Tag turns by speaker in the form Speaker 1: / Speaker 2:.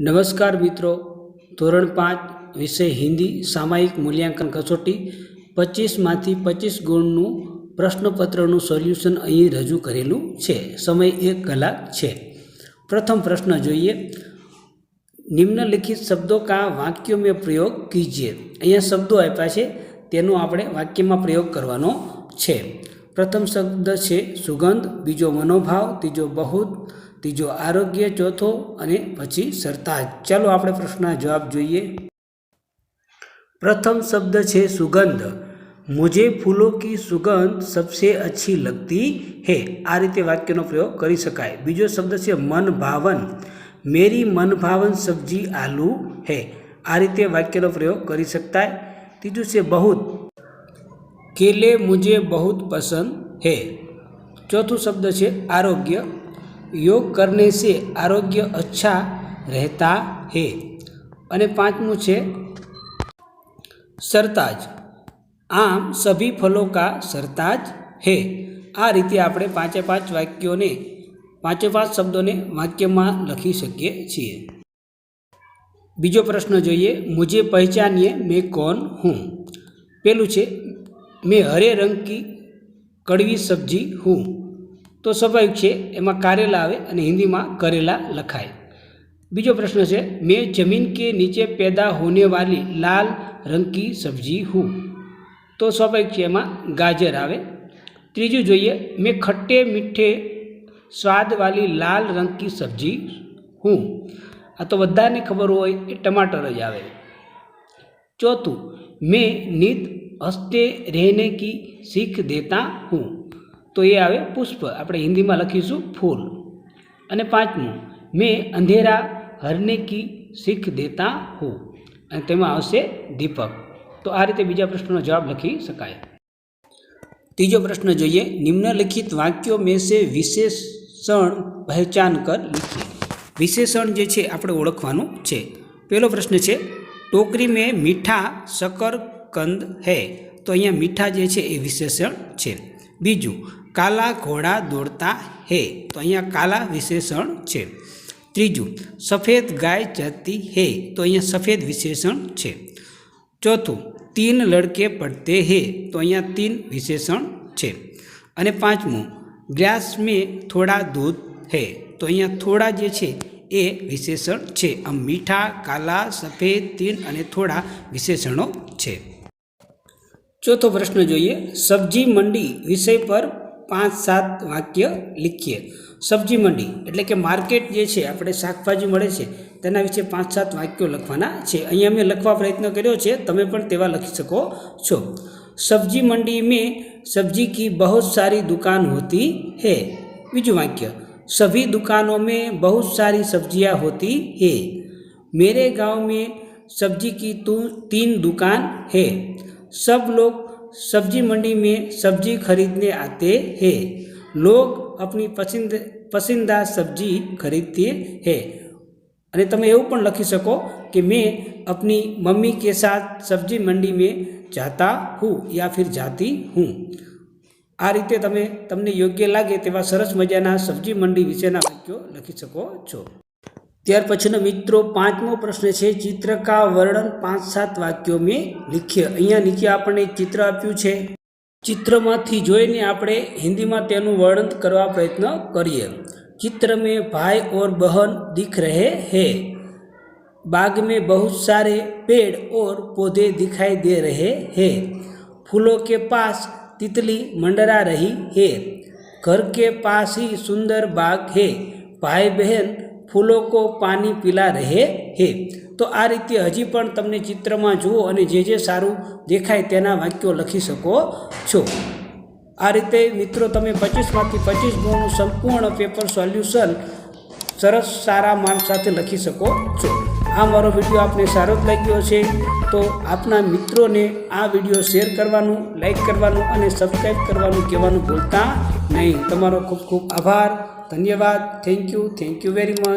Speaker 1: નમસ્કાર મિત્રો. ધોરણ પાંચ વિષય હિન્દી સામાયિક મૂલ્યાંકન કસોટી પચીસમાંથી પચીસ ગુણનું પ્રશ્નપત્રનું સોલ્યુશન અહીં રજૂ કરેલું છે. સમય એક કલાક છે. પ્રથમ પ્રશ્ન જોઈએ. નિમ્નલિખિત શબ્દો કા વાક્યો મેં પ્રયોગ કીજીએ. અહીંયા શબ્દો આપ્યા છે. તેનો આપણે વાક્યમાં પ્રયોગ કરવાનો છે. પ્રથમ શબ્દ છે સુગંધ, બીજો મનોભાવ, ત્રીજો બહુત ત્રીજો આરોગ્ય, ચોથો અને પછી સરતાજ. ચાલો આપણે પ્રશ્નના જવાબ જોઈએ. પ્રથમ શબ્દ છે સુગંધ. મુજે ફૂલો કી સુગંધ સબસે અચ્છી લગતી હે. આ રીતે વાક્યનો પ્રયોગ કરી શકાય. બીજો શબ્દ છે મન ભાવન મેરી મન ભાવન સબ્જી આલુ હે. આ રીતે વાક્યનો પ્રયોગ કરી શકતા ત્રીજું છે બહુત. કેલે મુજે બહુત પસંદ હે. ચોથું શબ્દ છે આરોગ્ય. યોગ કરને સે આરોગ્ય અચ્છા રહેતા હે. અને પાંચમું છે, સરતાજ. આમ સભી ફલો કા સરતાજ હે. આ રીતે આપણે પાંચે પાંચ વાક્યોને, પાંચે પાંચ શબ્દોને વાક્યમાં લખી શકીએ છીએ. બીજો પ્રશ્ન જોઈએ, મુજે પહેચાનીએ મેં કોણ હું? પેલું છે, મેં હરે રંગ કી કડવી સબ્જી હું. તો સ્વાભાવિક છે, એમાં કારેલા આવે અને હિન્દીમાં કરેલા લખાય. બીજો પ્રશ્ન છે, મેં જમીન કે નીચે પેદા હોને વાલી લાલ રંગ કી સબ્જી હું? તો સ્વાભાવિક છે, એમાં ગાજર આવે. ત્રીજું જોઈએ, મેં ખટ્ટે મીઠે સ્વાદવાળી લાલ રંગ કી સબ્જી હું? આ તો બધાને ખબર હોય, એ ટમાટર જ આવે. ચોથું, મેં નિત હસ્તે રહેને કી શીખ દેતા હું? તો એ આવે પુષ્પ. આપણે હિન્દીમાં લખીશું ફૂલ. અને પાંચમું, મેં અંધેરા હરને કી શીખ દેતા હું. અને તેમાં આવશે દીપક. તો આ રીતે બીજા પ્રશ્નનો જવાબ લખી શકાય. ત્રીજો પ્રશ્ન જોઈએ. નિમ્નલિખિત વાક્યો મેં સે વિશેષણ પહેચાન કર લીખીએ વિશેષણ જે છે, આપણે ઓળખવાનું છે. પહેલો પ્રશ્ન છે, ટોકરી મેં મીઠા શકરકંદ કંદ હૈ? તો અહીંયા મીઠા જે છે, એ વિશેષણ છે. બીજું, કાલા ઘોડા દોડતા હે. તો અહીંયા કાલા વિશેષણ છે. ત્રીજું, સફેદ ગાય ચરતી હે. તો અહીંયા સફેદ વિશેષણ છે. ચોથું, તીન લડકે પડતે હે. તો અહીંયા તીન વિશેષણ છે. અને પાંચમું ગ્લાસ મેં થોડા દૂધ હે. તો અહીંયા થોડા જે છે એ વિશેષણ છે. આમ મીઠા, કાલા, સફેદ, તીન અને થોડા વિશેષણો છે. ચોથો પ્રશ્ન જોઈએ. સબ્જી મંડી વિષય પર પાંચ સાત વાક્ય લખીએ. સબ્જી મંડી એટલે કે માર્કેટ જે છે, આપણે શાકભાજી મળે છે, તેના વિશે પાંચ સાત વાક્યો લખવાના છે. અહીંયા મેં લખવા પ્રયત્ન કર્યો છે, તમે પણ તેવા લખી શકો છો. સબ્જી મંડી મેં સબ્જી કી બહુ સારી દુકાન હોતી હે. બીજું વાક્ય. સભી દુકાનો મેં બહુ સારી સબ્જીયા હોતી હે. મેરે ગાંવ મેં સબ્જી કી તું તીન દુકાન હે. सब लोग सब्जी मंडी में सब्जी खरीदने आते हैं लोग अपनी पसंद पसंदीदा सब्जी खरीदते हैं અને તમે એવું પણ લખી શકો કે મેં अपनी मम्मी के साथ सब्जी मंडी में जाता हूँ या फिर जाती हूँ આ રીતે તમે તમને યોગ્ય લાગે તેવા સરસ મજાના સબ્જી મંડી વિશેના વાક્યો લખી શકો છો ત્યાર પછીનો મિત્રો પાંચમો પ્રશ્ન છે ચિત્ર કા વર્ણન પાંચ સાત વાક્યો મેં લીખીએ અહીંયા નીચે આપણને એક ચિત્ર આપ્યું છે ચિત્રમાંથી જોઈને આપણે હિન્દીમાં તેનું વર્ણન કરવા પ્રયત્ન કરીએ चित्र में भाई और बहन दिख रहे हैं बाग में बहुत सारे पेड़ और पौधे दिखाई दे रहे हैं फूलों के पास तितली मंडरा रही है घर के पास ही सुंदर बाग है भाई बहन ફૂલો કો પાણી પીલા રહે હે? તો આ રીતે હજી પણ તમને ચિત્રમાં જુઓ અને જે જે સારું દેખાય તેના વાક્યો લખી શકો છો. આ રીતે મિત્રો તમે પચીસમાંથી પચીસ ગુણનું સંપૂર્ણ પેપર સોલ્યુશન સરસ સારા માર્ક સાથે લખી શકો છો. આ મારો વીડિયો આપને સારો જ લાગ્યો છે તો આપના મિત્રોને આ વીડિયો શેર કરવાનું, લાઈક કરવાનું અને સબસ્ક્રાઈબ કરવાનું કહેવાનું ભૂલતા નહીં. તમારો ખૂબ ખૂબ આભાર. ધન્યવાદ. Thank you thank you very much